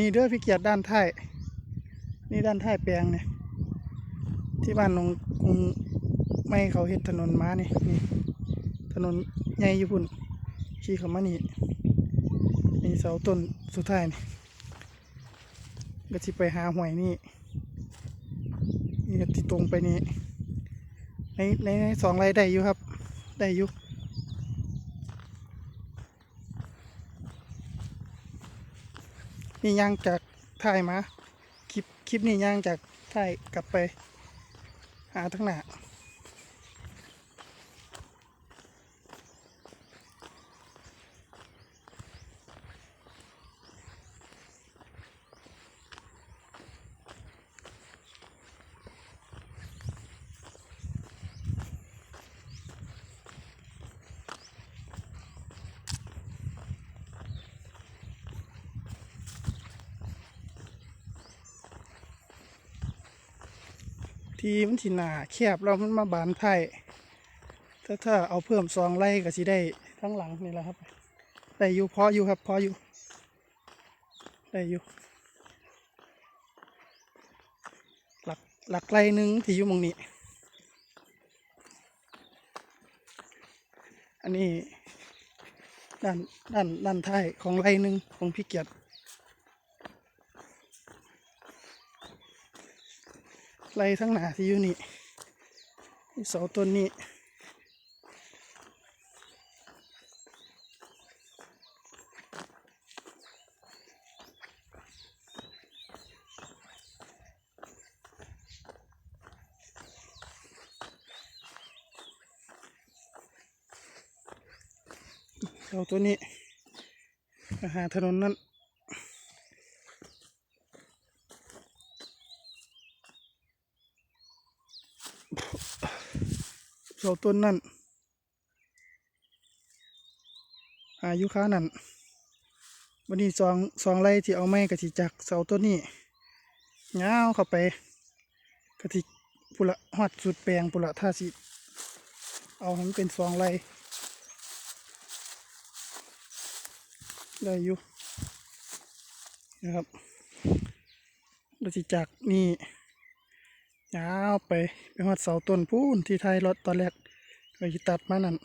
นี้เด้อพี่เกียรติด้านท้ายนี่ด้านท้ายแปลงเนี่ย ที่บ้านนงกรุงไม่เขาเห็ดถนนม้านี่นี่ ถนนใหญ่อยู่พุ่นขี่เขามานี่นี่เสาต้นสุดท้ายนี่ก็ที่ไปหาหวยนี่นี่ก็ที่ตรงไปนี่ในในในสองไรได้อยู่ครับ ได้อยู่ นี่ย่างจากถ่ายมา คลิป คลิปนี้ย่างจากถ่ายกลับไป หาทั้งหน้า ที่มันสิหนาแคบแล้วมันมาบานไผ่ถ้าถ้าเอาเพิ่มซองไล่ก็สิได้ทั้งหลังนี่แหละครับได้อยู่พออยู่ครับพออยู่ได้อยู่หลักหลักไรหนึ่งที่อยู่มองนี้ อันนี้ด้านด้านด้านท้ายของไรหนึ่งของพี่เกียรติ ไรทั้งหนาที่อยู่นี่เสาต้นนี้เสาตัวนี้หาถนนนั้น เสาต้นนั้นอายุค้านั้นวันนี้สองสองไร่ที่เอาไม้กะทิจากเสาต้นนี้ยาวเข้าไปกะทิปุระหอดสุดแปลงปุระท่าสิเอาให้มันเป็นสองไร่ได้อยู่นะครับเราจะจากนี่ ยาวไปไปหอดเสาต้นพูนที่ไทยรถตอนแรกไปตัดมานั่น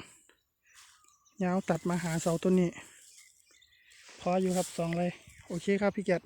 ยาวตัดมาหาเสาต้นนี้ พออยู่ครับสองเลย โอเคครับพี่เกด